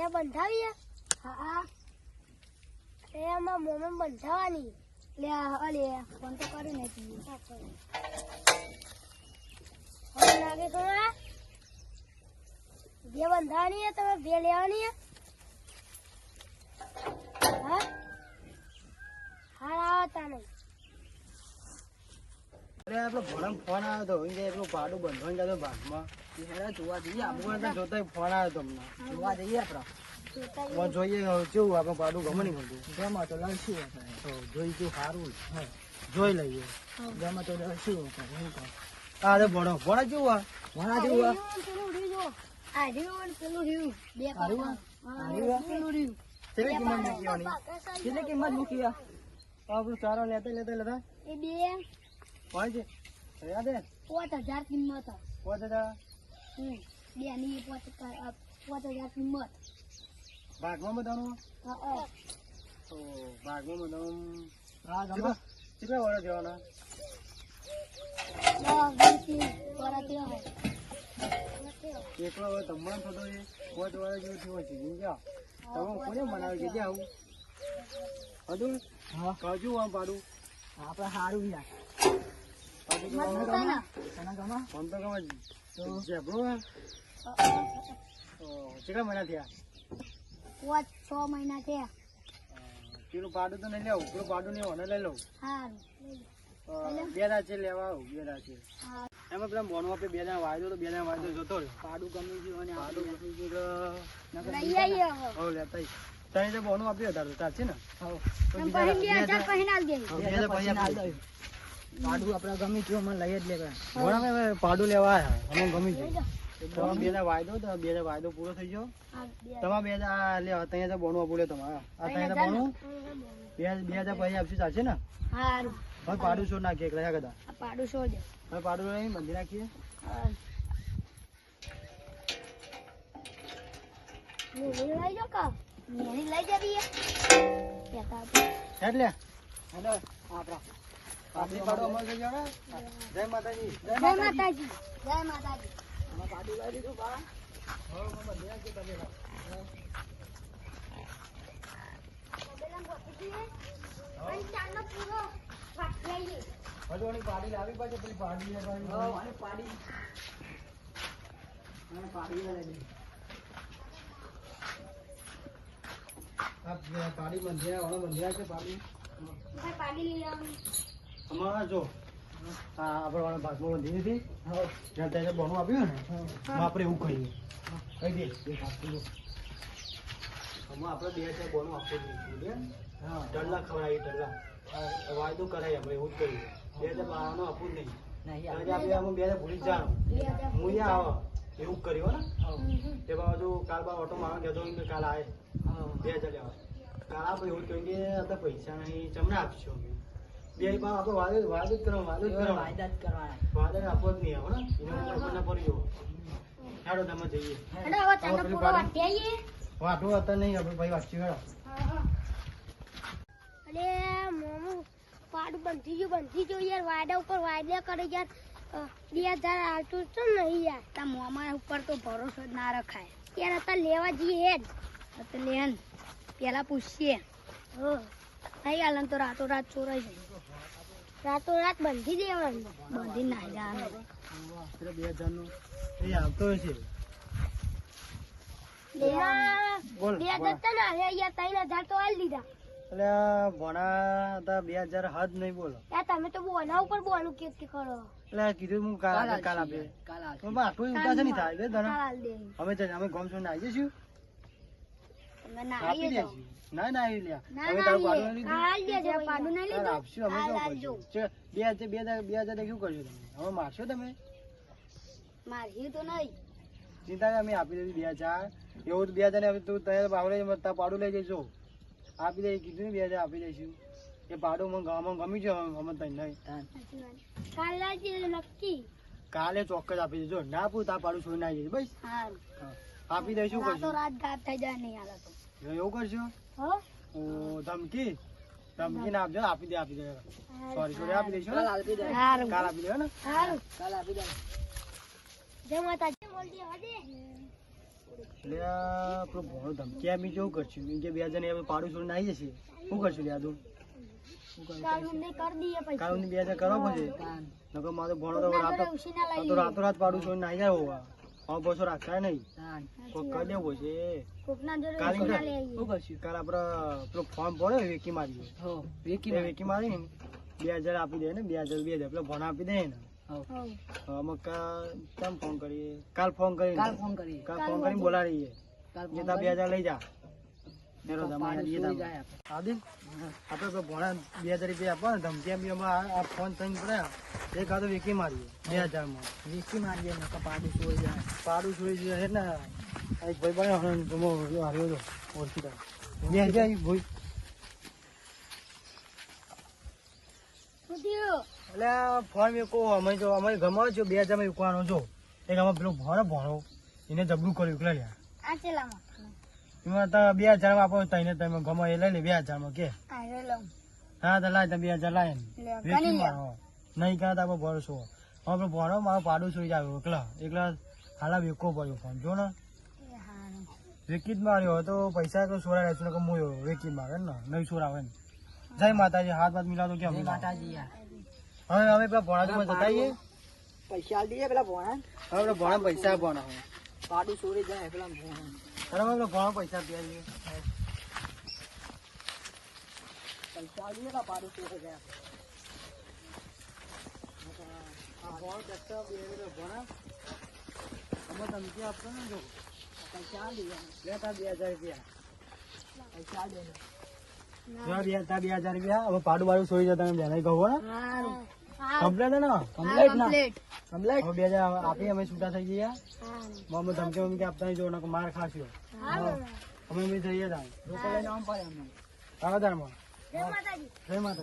બે બંધાવીએ? હા એ આમાં મોમે બંધાવાની. લે અલે ફોન તો કરી નથી હવે લાગે ખરા? બે બંધાવાની હે તમે બે લેવાની હે હા? હા આવતા નહીં અરે આપણો ભણમ ફોન આવ્યો આપણું ભાડું બંધવાનું જતો ભાગમાં. હેડા જોવા જઈએ. આપણે જોતા ફોન આવ્યો તમને જોવા જઈએ આપડે જોઈએ કેવું આપણે ભાડું ગમે નહીં ગમતું ગમે તો લડશું જોઈ કેવું સારું જોઈ લઈએ. ગમે તો લડશું અરે ભણો ભણો કેવું આ ભણા જેવું. આ? પેલું રહ્યું. બે? પેલું રહ્યું. કેટલી કેટલી કિંમત મૂકી આપણું ચારો લેતા લેતા લેતા? એ બે. પાંચ યાદ હે પાંચ હજાર કિંમત. પાંચ હજાર. હમ. બે ની પાંચ હજાર કિંમત ભાગમાં બધાનું? હા, હા. તો ભાગમાં બધાનું હા જમા. કેટલા વર્ષ જવાના થયો. એકલો હવે તમારે થતો એ પાંચ વર્ષ જેવું થયું છે તમે કોને મનાવી કે આવું. હતું હા. કજુ આમ પાડું. આપણે સારું યાર. કેટલા મહિના થયા પાંચ છ. મહિના થયા પેલું પાડું તો નહીં લેવું પેલું પાડું નહીં લઈ લઉં બે છે લેવા આવું બે છે એમાં પેલા બોનો આપે બે વાયદો તો બે વાયદો જતો પાડું ગમી ગયું અને આડું ગમી ગયું લેતા તને તો બોનું આપ્યું તારું તાર છે ને બે હજાર પાડું આપણે ગમી ગયું અમે લઈ જ લે બોણા પાડું લેવા આવ્યા અમે ગમી ગયું. તમારે બે વાયદો તો બે વાયદો પૂરો થઈ ગયો. હા, બે હજાર લે હજાર બોનું આપું તમારે. આ હજાર બે હજાર બે હજાર પછી આપશું ચાલશે ને? હવે પાડું છોડ નાખીએ એક રહ્યા કદા પાડું હવે નાખીએ. લઈ જવી હતા. એટલે આપણા. પાડી પાડો અમારે થઈ ગયો ને જય માતાજી. જય માતાજી. જય માતાજી. અમે પાડું લઈ લીધું બા. તબેલામાં ગોતી દઈએ. અને ચાંદલો પૂરો વાટી આવીએ. હજુ ઓલી પાડી લાવી પાછે પેલી પાડી ને પાડી હાવ, અને પાડી. અને પાડી લઈ લીધી આ પાડી બંધ્યા વાળો બંધ્યા છે પાડી. ભાઈ પાડી લઈ આવવાની. અમારા જો આ આપણે ભાગમાં બંધી જ્યાં ત્યાં આપ્યું ને આપણે એવું કહીએ કહી દે. આમાં આપણે બે હજાર બોનું આપવું જ નહીં હા. ટલ્લા ખવડાવીએ ટલ્લા આ વાયદો કરાય આપણે એવું જ કરીએ. બે હજાર બારનું આપવું નહીં. આપણે આમાં બે હજાર ભૂલી જ જવાનું બે હજાર હું અહીંયા આવો એવું કર્યું હો ને. તે બાજુ કાલ બા ઓટો મારવા કહેતો કે કાલ આવે. બે હજાર લેવા કાલ આપણે એવું જ કહ્યું કે પૈસા નહીં ચમને આપશો અમે. બે બાર આપણે વાદળ વાદળ જ કરવા વાદળ જ કરવા વાયદા જ કરવાના. વાદળ આપવો જ નહીં આવે ને એનો ઉપર ના પડી તમે જઈએ. અને હવે ચાંદલો પૂરો વાટી આવીએ. વાટવું હતા નહીં આપણે ભાઈ વાંચ્યું હેડો. અરે મોમું પાડું બંધી ગયું બંધી ગયું યાર. વાયદા ઉપર વાયદા કરે યાર. બે હજાર આવતું છે નહીં યાર. તા મોમા ઉપર તો ભરોસો જ ના રખાય. યાર અત્યારે લેવા જઈએ જ. અત્યારે લે પેલા પૂછીએ. હો. નહીં હાલ તો રાતો રાત ચોરાઈ જાય. રાતો રાત બંધી દેવાનું. બંધી ના જવાનું બે હજારનું એ આવતો હશે બે હજાર તો ના ત્રણ હજાર તો હાલ દીધા. એટલે ભણા હતા બે હજાર હદ નહીં બોલો. તમે તો બોના ઉપર બોનું કે કે કરો એટલે કીધું હું કાલ કાલ આપે કાલ આટલું ઉતાર નહીં થાય બે કાલ ધણા હાલ દે. અમે અમે ગોમ છું આવી જઈશું ના ના આવી લ્યા. હવે તારું પાડું નહીં કાલ પાડું નહીં લીધું? આપશું અમે કાલ કરશું? બે હજાર બે હજાર બે હજાર શું કરશો તમે? હવે મારશો તમે? મારી તો નહીં. ચિંતા નહીં, અમે આપી દઈશું બે હજાર. એવું તો બે હજાર ને તું તૈયાર બાવડે તાર પાડું લઈ જઈશું. આપી દઈ કીધું ને બે હજાર આપી દઈશું. એ પાડું મને ગામમાં ગમી છે અમે તઈ નહીં. નક્કી. કાલે ચોક્કસ આપી દેજો. ના પૂરું તાર પાડું છોડી ના જઈશ બસ. આપી દઈશું રાત ગાત થઈ જાય નહીં એવું કરશો ઓ, ધમકી ધમકી ના આપજો આપી દે આપી દે. સોરી સોરી આપી દઈશું કાલ આપી દે. કાલ આપી દે ને. કાલ આપી દે. જય માતાજી બોલજે હજે. એટલે આ પેલો ભોણો ધમકી આપી જેવું કરશું? એમ કે બે જણ પાડું છોડીને આવી જશે. શું કરશું લ્યા તું કાલ પછી. બે હજાર કરવા પડશે. તાન. નકર મારો ભોણો રાતો તો રાતો રાત પાડું છોડીને આવી જાય હોવા. હવે બસો રાખતા નહીં. કોક કરી દેવું છે કાલ આપડે પેલો ફોર્મ ભર્યો વેકી મારી હો વેકી વેકી મારી. ને બે હજાર આપી દે ને બે હજાર બે હજાર. પેલો ભણ આપી દે ને. હો. અમે કેમ ફોન કરીએ? કાલ ફોન કરી કાલ ફોન કરીએ. કાલ ફોન કરીને તા બે હજાર લઈ જા. જાય. આદિ આપણે તો ભણા બે હજાર રૂપિયા આપવા ને ધમકી આપી અમે આ ફોન થઈને પડ્યા. એક કાં વીકી વેકી મારીએ બે હજારમાં. વેકી મારીએ ને પાડું જાય. પાડું છોડી છે ને આ એક ભાઈ બને હમણાં હાર્યો હતો ઓળખી તા બે હજાર ભાઈ. એટલે આ ફોન વેકો અમે જો અમે ગમાવો છો બે હજારમાં વેકવાનો જો. એક અમે પેલો ભણો ભણો એને જબરું કર્યું એટલે લ્યા. આ ચેલામાં એમાં તો બે હજારમાં આપો તઈને તમે ગમો એ લઈ લે બે હજારમાં કે. હા તો લાય તમે બે હજાર લાય નહીં કરે તો ભરોસો હવે ભણો મારો પાડું સુઈ જાય એકલા. એકલા હાલા વેકો પડ્યો ફોન જો ને. વેકી જ માર્યો તો પૈસા તો સોરા રહેશું ને વેકી મારે ને. નહીં સોરાવે ને જય માતાજી હાથ હાથ મિલાતો કેમ? જય માતાજી. હવે અમે પેલા પૈસા દઈએ ભોણા. હવે ભોણા પૈસા આપવાના હોય. પાડું ચોરી જાય પેલા ભોણા. અરે અમે પૈસા આવીએ પૈસા પાડું બે ભોણા અમે ધમકી આપતો ને જો પૈસા લેતા બે હજાર રૂપિયા પૈસા બે હજાર બે રૂપિયા. હવે પાડું બાડું સોઈ જતા તમે બેને કહો હારું. કમ્પ્લેટ ને? કમ્પ્લેટ ના. કમ્પ્લેટ હવે બે હજાર આપી અમે છૂટા થઈ ગયા. અમે ધમકી મમ્મી આપતા નહીં જો નકર માર હારું. અમે બી જઈએ ત્યાં લોકો લઈને આમ પડે અમને. આવા તારમાં જય માતાજી. જય માતાજી.